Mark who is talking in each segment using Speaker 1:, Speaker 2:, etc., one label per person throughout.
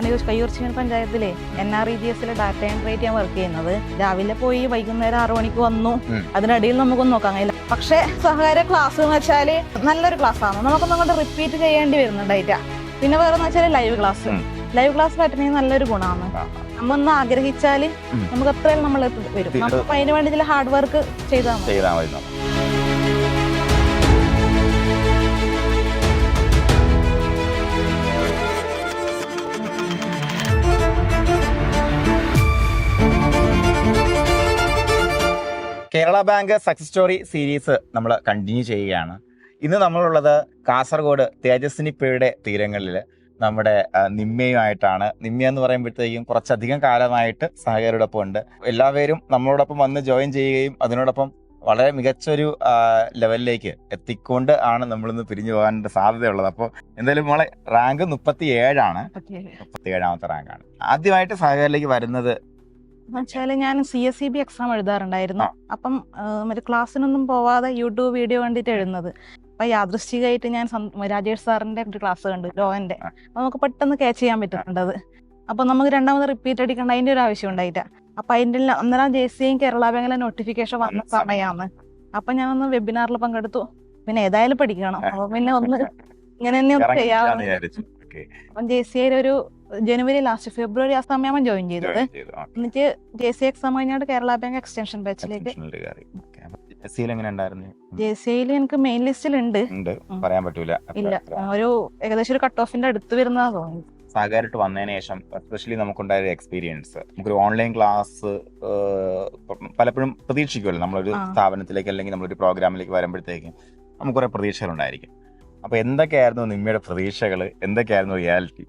Speaker 1: കണ്ണൂർ കയ്യൂർച്ചിങ്ങൽ പഞ്ചായത്തിലെ N R E G എസിലെ ഡാറ്റ എൻട്രി ആയിട്ട് ഞാൻ വർക്ക് ചെയ്യുന്നത്. രാവിലെ പോയി വൈകുന്നേരം ആറു മണിക്ക് വന്നു. അതിനിടയിൽ നമുക്കൊന്നും നോക്കാൻ കഴിയില്ല. പക്ഷെ സഹകാര ക്ലാസ് എന്ന് വെച്ചാൽ നല്ലൊരു ക്ലാസ് ആണ്. നമുക്കൊന്നും കൊണ്ട് റിപ്പീറ്റ് ചെയ്യേണ്ടി വരുന്നുണ്ടായിട്ടാ പിന്നെ വേറെ എന്ന് വെച്ചാൽ ലൈവ് ക്ലാസ് ലൈവ് ക്ലാസ് പറ്റണെങ്കിൽ നല്ലൊരു ഗുണമാണ്. നമ്മൊന്ന് ഒന്ന് ആഗ്രഹിച്ചാൽ നമുക്ക് അത്രയും നമ്മൾ വരും.
Speaker 2: അപ്പൊ
Speaker 1: നമുക്ക് അതിന് വേണ്ടി ചില ഹാർഡ് വർക്ക് ചെയ്താൽ മതി.
Speaker 2: Kerala bank success story series നമ്മൾ കണ്ടിന്യൂ ചെയ്യുകയാണ്. ഇന്ന് നമ്മളുള്ളത് കാസർഗോഡ് തേജസ്വിനിപ്പയുടെ തീരങ്ങളിൽ നമ്മുടെ നിമ്മയുമായിട്ടാണ്. നിമ്മ എന്ന് പറയുമ്പോഴത്തേക്കും കുറച്ചധികം കാലമായിട്ട് സഹകരോടൊപ്പം ഉണ്ട്. എല്ലാവരും നമ്മളോടൊപ്പം വന്ന് ജോയിൻ ചെയ്യുകയും അതിനോടൊപ്പം വളരെ മികച്ചൊരു ലെവലിലേക്ക് എത്തിക്കൊണ്ട് ആണ് നമ്മളിന്ന് പിരിഞ്ഞു പോകാൻ സാധ്യതയുള്ളത്. അപ്പോൾ എന്തായാലും മോളെ റാങ്ക് മുപ്പത്തി ഏഴാണ് മുപ്പത്തി ഏഴാമത്തെ റാങ്കാണ്. ആദ്യമായിട്ട് സഹകരിലേക്ക് വരുന്നത്
Speaker 1: എന്നുവെച്ചാൽ ഞാൻ C S C B exam എഴുതാറുണ്ടായിരുന്നു. അപ്പം മറ്റേ ക്ലാസ്സിനൊന്നും പോവാതെ യൂട്യൂബ് വീഡിയോ കണ്ടിട്ട് എഴുതുന്നത്. അപ്പൊ യാദൃശ്ചികമായിട്ട് ഞാൻ രാജേഷ് സാറിന്റെ ഒരു ക്ലാസ് കണ്ടു ലോന്റെ നമുക്ക് പെട്ടെന്ന് ക്യാച്ച് ചെയ്യാൻ പറ്റുന്നുണ്ട് അത് അപ്പൊ നമുക്ക് രണ്ടാമത് റിപ്പീറ്റ് അടിക്കേണ്ട അതിന്റെ ഒരു ആവശ്യം ഉണ്ടായിട്ട. അപ്പൊ അതിന്റെ അന്നേരം ജെ സി കേരള ബാങ്കിലെ നോട്ടിഫിക്കേഷൻ വന്ന സമയമാണ് അപ്പൊ ഞാൻ ഒന്ന് വെബിനാറിൽ പങ്കെടുത്തു. പിന്നെ ഏതായാലും പഠിക്കണം. അപ്പൊ പിന്നെ ഒന്ന് ഇങ്ങനെ തന്നെ ഒന്ന്
Speaker 2: ചെയ്യാറുണ്ട്
Speaker 1: അപ്പം ജെ സി ഒരു ജനുവരി ലാസ്റ്റ് ഫെബ്രുവരി ആ സമയമാണ് ജോയിൻ ചെയ്തത്. എന്നിട്ട് ജെ സി എക്സാം കഴിഞ്ഞാൽ കേരള ബാങ്ക് എക്സ്റ്റൻഷൻ ബാച്ചിലേക്ക് ജെ സി ഐയിൽ എനിക്ക് മെയിൻ ലിസ്റ്റിൽ
Speaker 2: ഉണ്ട്. പറയാൻ പറ്റൂല.
Speaker 1: ഇല്ല. ഒരു ഏകദേശം ഒരു കട്ട് ഓഫിന്റെ അടുത്ത് വരുന്നതാ തോന്നുന്നു.
Speaker 2: സഹകാരിട്ട് വന്നതിന് ശേഷം എസ്പെഷ്യലി നമുക്കുണ്ടായ ഒരു എക്സ്പീരിയൻസ് നമുക്കൊരു ഓൺലൈൻ ക്ലാസ് പലപ്പോഴും പ്രതീക്ഷിക്കുമല്ലോ. നമ്മളൊരു. സ്ഥാപനത്തിലേക്ക് അല്ലെങ്കിൽ നമ്മളൊരു പ്രോഗ്രാമിലേക്ക് വരുമ്പോഴത്തേക്കും നമുക്ക് കുറെ പ്രതീക്ഷകളുണ്ടായിരിക്കും. അപ്പൊ എന്തൊക്കെയായിരുന്നു നിമ്മയുടെ പ്രതീക്ഷകൾ എന്തൊക്കെയായിരുന്നു റിയാലിറ്റി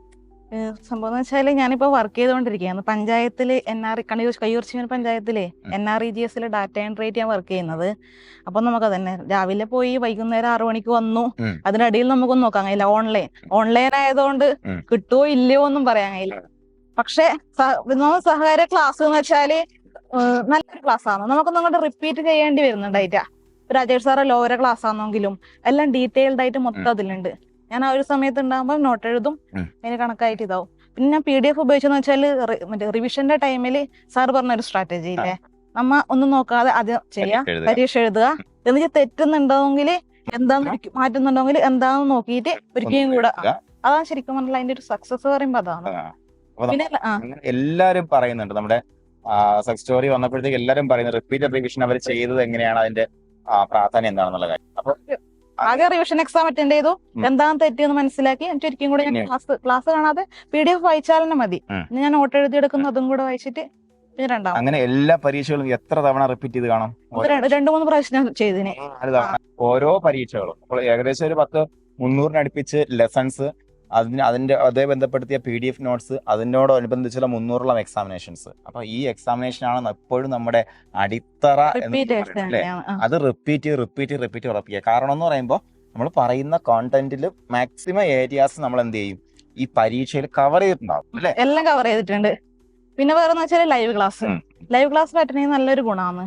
Speaker 1: സംഭവം എന്ന് വെച്ചാൽ ഞാനിപ്പോ വർക്ക് ചെയ്തുകൊണ്ടിരിക്കുകയാണ് പഞ്ചായത്തിൽ എൻ ആർ കണ്ണൂർ കയ്യൂർ പഞ്ചായത്തിലെ
Speaker 2: പഞ്ചായത്തിൽ
Speaker 1: എൻ ആർ ഇ ജി എസിലെ ഡാറ്റ എൻട്രി ആയിട്ട് ഞാൻ വർക്ക് ചെയ്യുന്നത്. അപ്പൊ നമുക്ക് തന്നെ രാവിലെ പോയി വൈകുന്നേരം ആറു മണിക്ക് വന്നു. അതിനിടയിൽ നമുക്കൊന്നും നോക്കാൻ കഴിയില്ല. ഓൺലൈൻ ഓൺലൈൻ ആയതുകൊണ്ട്
Speaker 2: കിട്ടുവോ
Speaker 1: കിട്ടുമോ ഇല്ലയോ ഒന്നും പറയാൻ കഴിയില്ല. പക്ഷെ വിനോദ സഹകാര ക്ലാസ് എന്ന് വെച്ചാൽ നല്ല നല്ലൊരു ക്ലാസ് ആണ്. നമുക്കൊന്നും അങ്ങോട്ട് റിപ്പീറ്റ് ചെയ്യേണ്ടി വരുന്നുണ്ടായിട്ടാ. രാജേഷ് സാറ് ലോവര ക്ലാസ് ആണെങ്കിലും എല്ലാം ഡീറ്റെയിൽഡ് ആയിട്ട് മൊത്തം അതിലുണ്ട്. ഞാൻ ആ ഒരു സമയത്ത് ഉണ്ടാകുമ്പോൾ നോട്ട് എഴുതും. അതിന് കണക്കായിട്ട് ഇതാവും. പിന്നെ ഞാൻ പി ഡി എഫ് ഉപയോഗിച്ചെന്ന് വെച്ചാൽ മറ്റേ റിവിഷന്റെ ടൈമിൽ സാർ പറഞ്ഞ ഒരു സ്ട്രാറ്റജി ഇല്ലേ? നമ്മ ഒന്നും നോക്കാതെ അത് ചെയ്യാം. പരീക്ഷ എഴുതുക. എന്നിട്ട് തെറ്റുന്നുണ്ടോങ്കിൽ എന്താന്ന് മാറ്റുന്നുണ്ടെങ്കിൽ എന്താന്ന് നോക്കിയിട്ട് ഒരിക്കലും കൂടെ. അതാണ് ശരിക്കും പറഞ്ഞാൽ അതിന്റെ ഒരു സക്സസ് പറയുമ്പോ അതാണ്. പിന്നെ
Speaker 2: എല്ലാരും പറയുന്നുണ്ട്. നമ്മുടെ സെക്സ് സ്റ്റോറി വന്നപ്പോഴത്തേക്ക് എല്ലാരും പറയുന്നത് റിപ്പീറ്റഡ് റിവിഷൻ അവർ ചെയ്തത് എങ്ങനെയാണ്? അതിന്റെ പ്രാധാന്യം എന്താണെന്നുള്ള കാര്യം. അപ്പൊ
Speaker 1: ആകെ റിവിഷൻ എക്സാം അറ്റൻഡ് ചെയ്തു. എന്താണ് തെറ്റിയെന്ന് മനസ്സിലാക്കി. എനിക്ക് ഒരിക്കലും കൂടെ ഞാൻ ക്ലാസ് ക്ലാസ് കാണാതെ പി ഡി എഫ് വായിച്ചാൽ തന്നെ മതി. ഞാൻ നോട്ട് എഴുതിയെടുക്കുന്നു അതും കൂടെ വായിച്ചിട്ട്
Speaker 2: അങ്ങനെ എല്ലാ പരീക്ഷകളും എത്ര തവണ റിപ്പീറ്റ് ചെയ്ത് കാണും?
Speaker 1: രണ്ടു മൂന്ന് പ്രാവശ്യം ചെയ്തിന്.
Speaker 2: ഓരോ പരീക്ഷകളും. ഏകദേശം ഒരു പത്ത് മുന്നൂറിനടുപ്പിച്ച് ലെസൺസ് അതിന് അതിന്റെ അതേ ബന്ധപ്പെടുത്തിയ പി ഡി എഫ് നോട്ട്സ് അതിനോടനുബന്ധിച്ചുള്ള മുന്നൂറോളം എക്സാമിനേഷൻസ് അപ്പോൾ ഈ എക്സാമിനേഷൻ ആണ് എപ്പോഴും നമ്മുടെ അടിത്തറ അല്ലേ? അത് റിപ്പീറ്റ് റിപ്പീറ്റ് റിപ്പീറ്റ് ഉറപ്പിക്കുക. കാരണം എന്ന് പറയുമ്പോൾ നമ്മൾ പറയുന്ന കോണ്ടന്റിൽ മാക്സിമം ഏരിയാസ് നമ്മൾ എന്ത് ചെയ്യും? ഈ പരീക്ഷയിൽ കവർ ചെയ്തിട്ടുണ്ടാവും അല്ലെ?
Speaker 1: എല്ലാം കവർ ചെയ്തിട്ടുണ്ട്. പിന്നെ വേറെ വെച്ചാൽ live class live class attend ചെയ്യുന്ന നല്ലൊരു ഗുണമാണ്.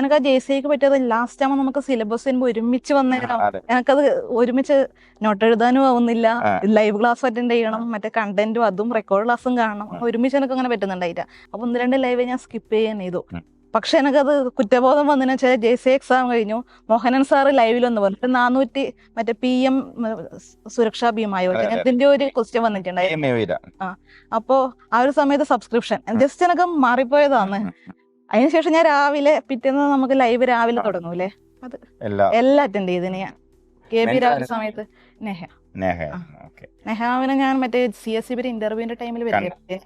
Speaker 1: എനിക്ക് ആ ജെ സിക്ക് പറ്റിയത് ലാസ്റ്റ് ആകുമ്പോൾ നമുക്ക് സിലബസ് വരുമ്പോൾ ഒരുമിച്ച്
Speaker 2: വന്നേക്കാം
Speaker 1: എനിക്കത് ഒരുമിച്ച് നോട്ട് എഴുതാനും ആവുന്നില്ല. ലൈവ് ക്ലാസ് അറ്റൻഡ് ചെയ്യണം മറ്റേ കണ്ടന്റും അതും റെക്കോർഡ് ക്ലാസ്സും കാണണം. ഒരുമിച്ച് എനിക്ക് അങ്ങനെ പറ്റുന്നുണ്ടായില്ല. അപ്പൊ ഒന്ന് രണ്ട് ലൈവ് ഞാൻ സ്കിപ്പ് ചെയ്യാൻ ചെയ്തു. പക്ഷെ എനിക്കത് കുറ്റബോധം വന്നതിന് വെച്ചാൽ ജെ സി എക്സാം കഴിഞ്ഞു. മോഹനൻ സാറ് ലൈവിൽ ഒന്ന് വന്നിട്ട് നാനൂറ്റി മറ്റേ പി എം സുരക്ഷാ ഭീമായോ യോജനത്തിന്റെ ഒരു ക്വസ്റ്റ്യൻ വന്നിട്ടുണ്ടായിരുന്നു
Speaker 2: ആ.
Speaker 1: അപ്പോ ആ ഒരു സമയത്ത് സബ്സ്ക്രിപ്ഷൻ ജസ്റ്റ് എനിക്ക് മാറിപ്പോയതാണ്. അതിനുശേഷം ഞാൻ രാവിലെ പിറ്റേന്ന് നമുക്ക് ലൈവ് രാവിലെ തുടങ്ങൂലേ?
Speaker 2: എല്ലാ
Speaker 1: എല്ലാം അറ്റൻഡ് ചെയ്തിന് ഞാൻ. കെ
Speaker 2: മെയിൻ
Speaker 1: രാവിലെ സമയത്ത് നെഹ. നെഹാവിനെ ഞാൻ മറ്റേ സി എസ് സി ഇന്റർവ്യൂവിന്റെ ടൈമിൽ വരില്ലേ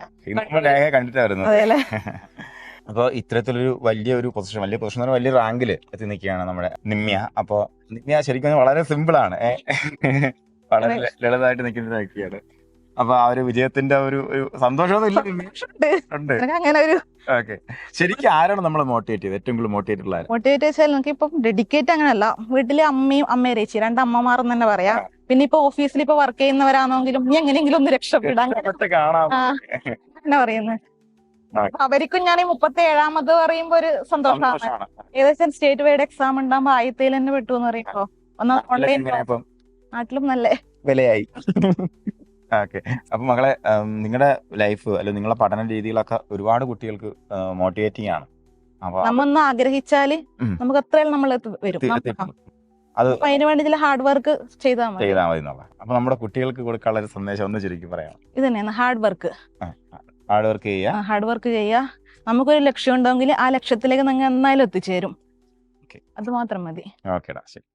Speaker 2: അപ്പൊ ഇത്തരത്തിലൊരു വലിയ ഒരു
Speaker 1: അതെല്ലേ
Speaker 2: അപ്പോൾ പൊസിഷൻ വലിയ പൊസിഷൻ എന്ന് പറഞ്ഞാൽ വലിയ റാങ്കിൽ എത്തി നിൽക്കുകയാണ് നമ്മുടെ നിമ്യ. അപ്പോൾ നിമ്യ ശരിക്കും വളരെ സിമ്പിൾ ആണ്. വളരെ ലളിതമായിട്ട് നിൽക്കുന്ന വ്യക്തിയാണ്. അപ്പൊ ആ ഒരു വിജയത്തിന്റെ ഒരു സന്തോഷം സന്തോഷമൊന്നും ഇല്ല
Speaker 1: ഉണ്ട്. അങ്ങനെ ഒരു
Speaker 2: ഓക്കെ. ശരിക്കും ആരാണ് നമ്മളെ മോട്ടിവേറ്റ് ചെയ്തത്? ഏറ്റവും കൂടുതൽ മോട്ടിവേറ്റ് ഉള്ള?
Speaker 1: മോട്ടിവേറ്റ് വെച്ചാൽ നമുക്ക് ഇപ്പം ഡെഡിക്കേറ്റ് അങ്ങനല്ല വീട്ടിലെ അമ്മയും അമ്മയും രചി രണ്ട് അമ്മമാരെന്ന് തന്നെ പറയാം. പിന്നെ ഇപ്പൊ ഓഫീസിൽ ഇപ്പൊ വർക്ക് ചെയ്യുന്നവരാണെങ്കിലും നീ എങ്ങനെയെങ്കിലും ഒന്ന് രക്ഷപ്പെടാൻ എന്നാ. പറയുന്നത്. അവർക്കും ഞാൻ ഈ മുപ്പത്തി ഏഴാമത് പറയുമ്പോ ഒരു സന്തോഷമാണ്. ഏകദേശം സ്റ്റേറ്റ് വൈഡ് എക്സാം ഉണ്ടാകുമ്പോ ആദ്യത്തേൽ തന്നെ വിട്ടു എന്ന് പറയുമ്പോ. ഒന്ന് ഓൺലൈൻ നാട്ടിലും നല്ല
Speaker 2: വിലയായി. ഓക്കെ അപ്പം മകളെ നിങ്ങളുടെ ലൈഫ് അല്ലെങ്കിൽ നിങ്ങളുടെ പഠന രീതികളൊക്കെ ഒരുപാട് കുട്ടികൾക്ക് മോട്ടിവേറ്റിംഗ് ആണ്.
Speaker 1: നമ്മൊന്ന്
Speaker 2: ആഗ്രഹിച്ചാൽ
Speaker 1: നമുക്ക് അത്രയും നമ്മൾ വരും.
Speaker 2: അത്
Speaker 1: അപ്പൊ വേണ്ടി ചില ഹാർഡ് വർക്ക് ചെയ്താൽ മതി.
Speaker 2: ചെയ്താൽ മതി എന്നുള്ള. അപ്പൊ നമ്മുടെ കുട്ടികൾക്ക് കൊടുക്കാനുള്ള ഒരു സന്ദേശം ഒന്ന് ചുരുക്കി പറയാം
Speaker 1: ഇത് തന്നെയാണ് ഹാർഡ് വർക്ക്
Speaker 2: ഹാർഡ് വർക്ക് ചെയ്യുക.
Speaker 1: ഹാർഡ് വർക്ക് ചെയ്യുക. നമുക്കൊരു ലക്ഷ്യം ഉണ്ടെങ്കിൽ ആ ലക്ഷ്യത്തിലേക്ക് നിങ്ങൾ എന്നാലും എത്തിച്ചേരും. അത് മാത്രം മതി.
Speaker 2: ഓക്കേടാ ശരി.